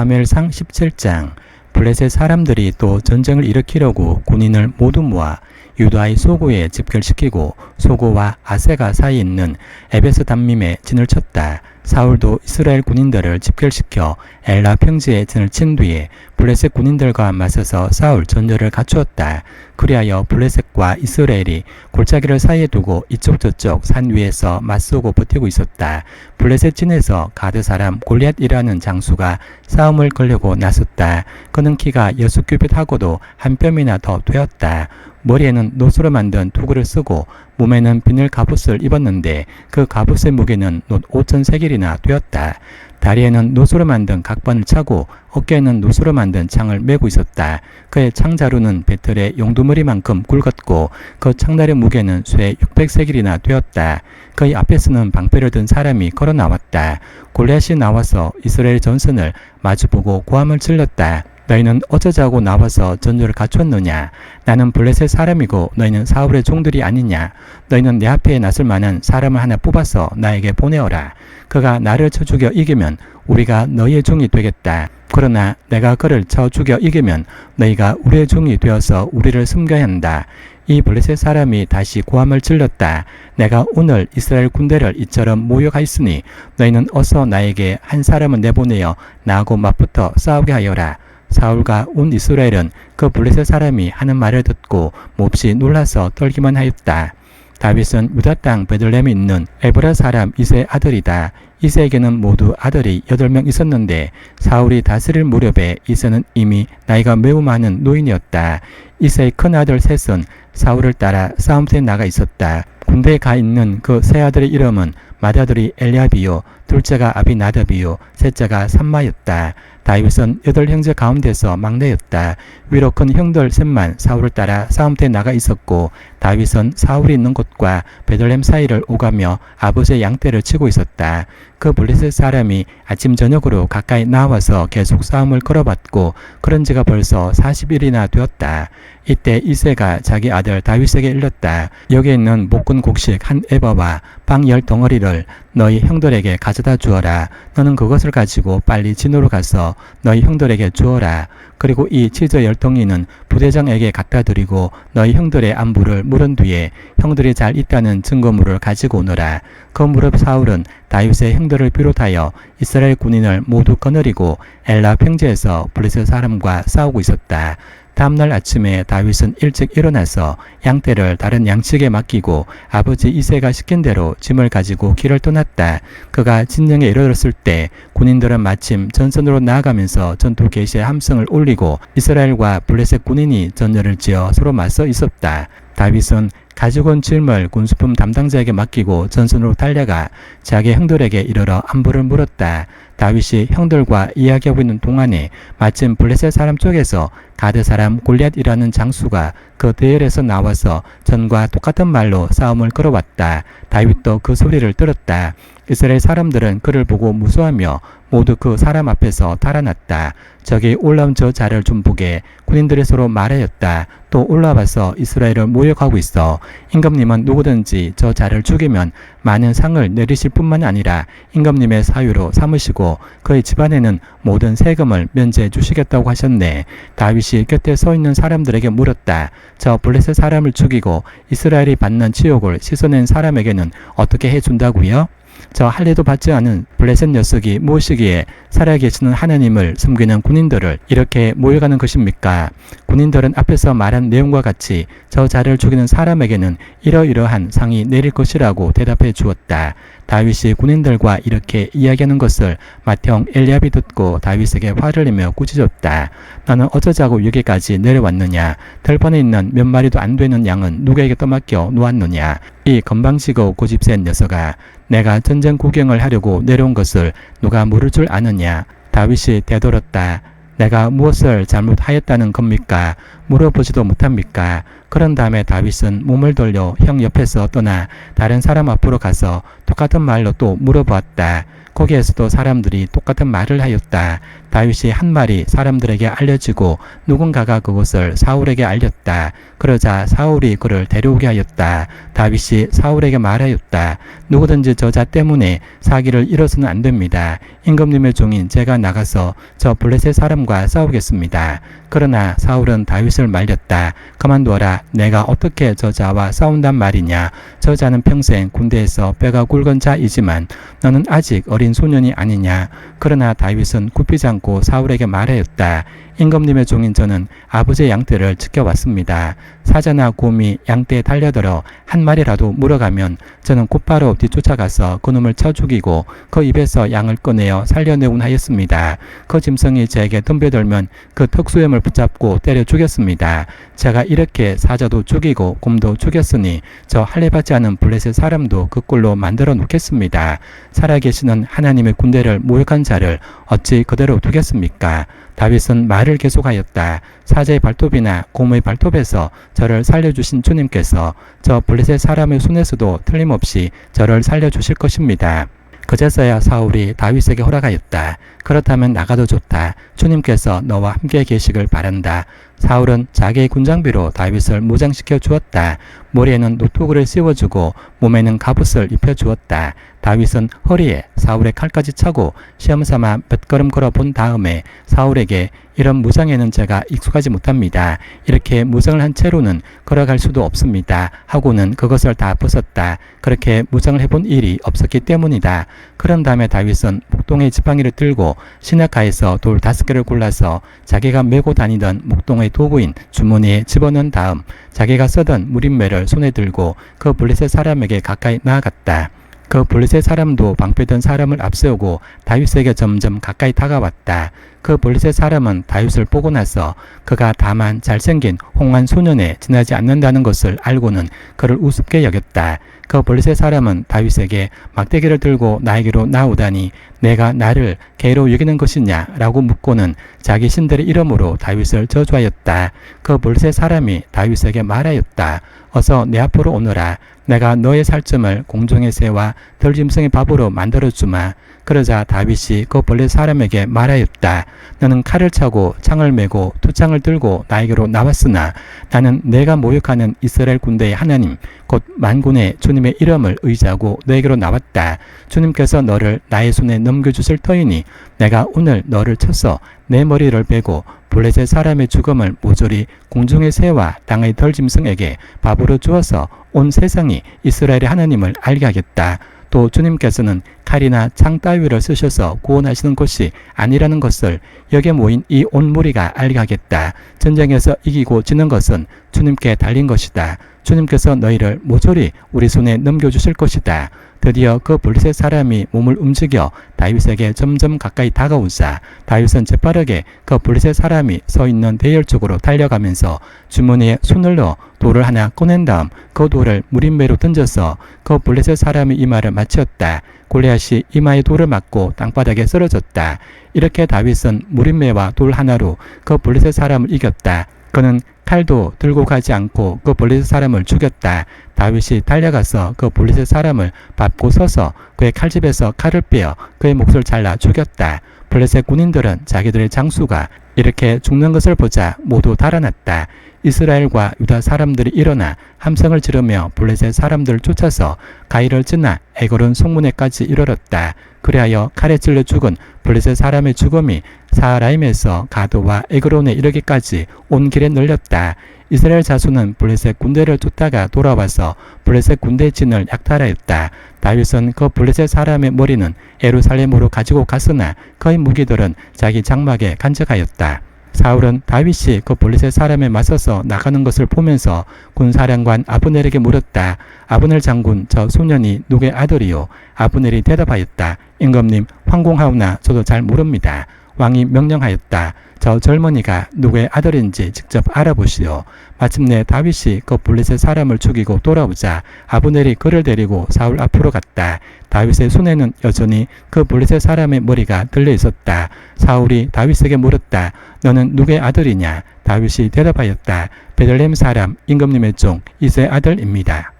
사무엘상 17장 블레셋 사람들이 또 전쟁을 일으키려고 군인을 모두 모아 유다의 소고에 집결시키고 소고와 아세가 사이에 있는 에베스 담밈에 진을 쳤다. 사울도 이스라엘 군인들을 집결시켜 엘라 평지에 진을 친 뒤에 블레셋 군인들과 맞서서 사울 전열을 갖추었다. 그리하여 블레셋과 이스라엘이 골짜기를 사이에 두고 이쪽 저쪽 산 위에서 맞서고 버티고 있었다. 블레셋 진에서 가드 사람 골리앗이라는 장수가 싸움을 걸려고 나섰다. 그는 키가 여섯 규빗하고도 한 뼘이나 더 되었다. 머리에는 노수로 만든 투구를 쓰고 몸에는 비늘 갑옷을 입었는데 그 갑옷의 무게는 놋 5천 세겔이나 되었다. 다리에는 노수로 만든 각반을 차고 어깨에는 노수로 만든 창을 메고 있었다. 그의 창자루는 배틀의 용두머리만큼 굵었고 그 창날의 무게는 쇠 600세겔이나 되었다. 그의 앞에서는 방패를 든 사람이 걸어 나왔다. 골리앗이 나와서 이스라엘 전선을 마주보고 고함을 질렀다. 너희는 어쩌자고 나와서 전조를 갖췄느냐? 나는 블레셋 사람이고 너희는 사울의 종들이 아니냐? 너희는 내 앞에 나설 만한 사람을 하나 뽑아서 나에게 보내어라. 그가 나를 쳐 죽여 이기면 우리가 너희의 종이 되겠다. 그러나 내가 그를 쳐 죽여 이기면 너희가 우리의 종이 되어서 우리를 숨겨야 한다. 이 블레셋 사람이 다시 고함을 질렀다. 내가 오늘 이스라엘 군대를 이처럼 모욕하였으니 너희는 어서 나에게 한 사람을 내보내어 나하고 맞붙어 싸우게 하여라. 사울과 온 이스라엘은 그 블레셋 사람이 하는 말을 듣고 몹시 놀라서 떨기만 하였다. 다윗은 유다 땅 베들렘에 있는 에브라 사람 이세 아들이다. 이세에게는 모두 아들이 여덟 명 있었는데 사울이 다스릴 무렵에 이세는 이미 나이가 매우 많은 노인이었다. 이세의 큰 아들 셋은 사울을 따라 싸움터에 나가 있었다. 군대에 가 있는 그 세 아들의 이름은 맏아들이 엘리압이요 둘째가 아비나답이요 셋째가 삼마였다. 다윗은 여덟 형제 가운데서 막내였다. 위로 큰 형들 셋만 사울을 따라 싸움터에 나가 있었고 다윗은 사울이 있는 곳과 베들렘 사이를 오가며 아버지의 양떼를 치고 있었다. 그 블레셋 사람이 아침 저녁으로 가까이 나와서 계속 싸움을 걸어봤고 그런 지가 벌써 40일이나 되었다. 이때 이세가 자기 아들 다윗에게 일렀다. 여기 있는 목군 곡식 한 에버와 빵 열 덩어리를 너희 형들에게 가져 다 주어라. 너는 그것을 가지고 빨리 진으로 가서 너희 형들에게 주어라. 그리고 이 치즈 열덩이는 부대장에게 갖다 드리고 너희 형들의 안부를 물은 뒤에 형들이 잘 있다는 증거물을 가지고 오너라. 그 무렵 사울은 다윗의 형들을 비롯하여 이스라엘 군인을 모두 거느리고 엘라 평지에서 블레셋 사람과 싸우고 있었다. 다음날 아침에 다윗은 일찍 일어나서 양떼를 다른 양측에 맡기고 아버지 이세가 시킨 대로 짐을 가지고 길을 떠났다. 그가 진영에 이르렀을 때 군인들은 마침 전선으로 나아가면서 전투 개시의 함성을 올리고 이스라엘과 블레셋 군인이 전열을 지어 서로 맞서 있었다. 다윗은 가지고 온 짐을 군수품 담당자에게 맡기고 전선으로 달려가 자기 형들에게 이르러 안부를 물었다. 다윗이 형들과 이야기하고 있는 동안에 마침 블레셋 사람 쪽에서 가드 사람 골리앗이라는 장수가 그 대열에서 나와서 전과 똑같은 말로 싸움을 걸어왔다. 다윗도 그 소리를 들었다. 이스라엘 사람들은 그를 보고 무서워하며 모두 그 사람 앞에서 달아났다. 저기 올라온 저 자를 좀 보게 군인들이 서로 말하였다. 또 올라와서 이스라엘을 모욕하고 있어. 임금님은 누구든지 저 자를 죽이면 많은 상을 내리실 뿐만 아니라 임금님의 사유로 삼으시고 그의 집안에는 모든 세금을 면제해 주시겠다고 하셨네. 다윗이 곁에 서 있는 사람들에게 물었다. 저 블레셋 사람을 죽이고 이스라엘이 받는 치욕을 씻어낸 사람에게는 어떻게 해준다고요? 저 할례도 받지 않은 블레셋 녀석이 무엇이기에 살아계시는 하나님을 섬기는 군인들을 이렇게 모여가는 것입니까? 군인들은 앞에서 말한 내용과 같이 저 자를 죽이는 사람에게는 이러이러한 상이 내릴 것이라고 대답해 주었다. 다윗이 군인들과 이렇게 이야기하는 것을 마태형 엘리압이 듣고 다윗에게 화를 내며 꾸짖었다. 너는 어쩌자고 여기까지 내려왔느냐? 들판에 있는 몇 마리도 안 되는 양은 누구에게 떠맡겨 놓았느냐? 이 건방지고 고집센 녀석아, 내가 전쟁 구경을 하려고 내려온 것을 누가 물을 줄 아느냐? 다윗이 되돌았다. 내가 무엇을 잘못하였다는 겁니까? 물어보지도 못합니까? 그런 다음에 다윗은 몸을 돌려 형 옆에서 떠나 다른 사람 앞으로 가서 똑같은 말로 또 물어보았다. 거기에서도 사람들이 똑같은 말을 하였다. 다윗이 한 말이 사람들에게 알려지고 누군가가 그것을 사울에게 알렸다. 그러자 사울이 그를 데려오게 하였다. 다윗이 사울에게 말하였다. 누구든지 저자 때문에 사기를 잃어서는 안 됩니다. 임금님의 종인 제가 나가서 저 블레셋 사람과 싸우겠습니다. 그러나 사울은 다윗을 말렸다. 그만두어라. 내가 어떻게 저자와 싸운단 말이냐. 저자는 평생 군대에서 뼈가 굵은 자이지만 너는 아직 어린 소년이 아니냐. 그러나 다윗은 굽히지 않고 사울에게 말하였다. 임금님의 종인 저는 아버지의 양떼를 지켜왔습니다. 사자나 곰이 양떼에 달려들어 한 마리라도 물어가면 저는 곧바로 뒤쫓아가서 그놈을 쳐 죽이고 그 입에서 양을 꺼내어 살려내곤 하였습니다. 그 짐승이 제게 덤벼들면 그 턱수염을 붙잡고 때려 죽였습니다. 제가 이렇게 사자도 죽이고 곰도 죽였으니 저 할례받지 않은 블레셋 사람도 그 꼴로 만들어 놓겠습니다. 살아계시는 하나님의 군대를 모욕한 자를 어찌 그대로 두겠습니까? 다윗은 말을 계속하였다. 사자의 발톱이나 곰의 발톱에서 저를 살려주신 주님께서 저 블레셋 사람의 손에서도 틀림없이 저를 살려주실 것입니다. 그제서야 사울이 다윗에게 허락하였다. 그렇다면 나가도 좋다. 주님께서 너와 함께 계시길 바란다. 사울은 자기의 군장비로 다윗을 무장시켜 주었다. 머리에는 노토구를 씌워주고 몸에는 갑옷을 입혀 주었다. 다윗은 허리에 사울의 칼까지 차고 시험삼아 몇 걸음 걸어 본 다음에 사울에게 이런 무장에는 제가 익숙하지 못합니다. 이렇게 무장을 한 채로는 걸어갈 수도 없습니다. 하고는 그것을 다 벗었다. 그렇게 무장을 해본 일이 없었기 때문이다. 그런 다음에 다윗은 목동의 지팡이를 들고 시내가에서 돌 다섯 개를 골라서 자기가 메고 다니던 목동의 도구인 주머니에 집어넣은 다음 자기가 쓰던 무림매를 손에 들고 그 블레셋 사람에게 가까이 나아갔다. 그 블레셋 사람도 방패든 사람을 앞세우고 다윗에게 점점 가까이 다가왔다. 그 블레셋 사람은 다윗을 보고 나서 그가 다만 잘생긴 홍한 소년에 지나지 않는다는 것을 알고는 그를 우습게 여겼다. 그 블레셋 사람은 다윗에게 막대기를 들고 나에게로 나오다니 내가 나를 개로 여기는 것이냐 라고 묻고는 자기 신들의 이름으로 다윗을 저주하였다. 그 블레셋 사람이 다윗에게 말하였다. 어서 내 앞으로 오너라. 내가 너의 살점을 공중의 새와 덜짐승의 밥으로 만들어주마. 그러자 다윗이 그 벌레 사람에게 말하였다. 너는 칼을 차고 창을 메고 투창을 들고 나에게로 나왔으나 나는 내가 모욕하는 이스라엘 군대의 하나님 곧 만군의 주님의 이름을 의지하고 너에게로 나왔다. 주님께서 너를 나의 손에 넘겨주실 터이니 내가 오늘 너를 쳐서 내 머리를 베고 블레셋 사람의 죽음을 모조리 공중의 새와 땅의 덜짐승에게 밥으로 주어서 온 세상이 이스라엘의 하나님을 알게 하겠다. 또 주님께서는 칼이나 창 따위를 쓰셔서 구원하시는 것이 아니라는 것을 여기에 모인 이 온 무리가 알게 하겠다. 전쟁에서 이기고 지는 것은 주님께 달린 것이다. 주님께서 너희를 모조리 우리 손에 넘겨주실 것이다. 드디어 그 블레셋 사람이 몸을 움직여 다윗에게 점점 가까이 다가오자 다윗은 재빠르게 그 블레셋 사람이 서 있는 대열 쪽으로 달려가면서 주머니에 손을 넣어 돌을 하나 꺼낸 다음 그 돌을 무림매로 던져서 그 블레셋 사람의 이마를 맞췄다. 골리앗이 이마에 돌을 맞고 땅바닥에 쓰러졌다. 이렇게 다윗은 무림매와 돌 하나로 그 블레셋 사람을 이겼다. 그는 칼도 들고 가지 않고 그 블레셋 사람을 죽였다. 다윗이 달려가서 그 블레셋 사람을 밟고 서서 그의 칼집에서 칼을 빼어 그의 목을 잘라 죽였다. 블레셋 군인들은 자기들의 장수가 이렇게 죽는 것을 보자 모두 달아났다. 이스라엘과 유다 사람들이 일어나 함성을 지르며 블레셋 사람들을 쫓아서 가이를 지나 에고른 성문에까지 이르렀다. 그리하여 칼에 찔려 죽은 블레셋 사람의 죽음이 사라임에서 가드와 에그론에 이르기까지 온 길에 널렸다. 이스라엘 자수는 블레셋 군대를 쫓다가 돌아와서 블레셋 군대의 진을 약탈하였다. 다윗은 그 블레셋 사람의 머리는 에루살렘으로 가지고 갔으나 그의 무기들은 자기 장막에 간직하였다. 사울은 다윗이 그 블레셋 사람에 맞서서 나가는 것을 보면서 군사령관 아브넬에게 물었다. 아브넬 장군 저 소년이 누구의 아들이요? 아브넬이 대답하였다. 임금님 황공하오나 저도 잘 모릅니다. 왕이 명령하였다. 저 젊은이가 누구의 아들인지 직접 알아보시오. 마침내 다윗이 그 블레셋 사람을 죽이고 돌아오자 아브넬이 그를 데리고 사울 앞으로 갔다. 다윗의 손에는 여전히 그 블레셋 사람의 머리가 들려 있었다. 사울이 다윗에게 물었다. 너는 누구의 아들이냐? 다윗이 대답하였다. 베들레헴 사람 임금님의 종 이세 아들입니다.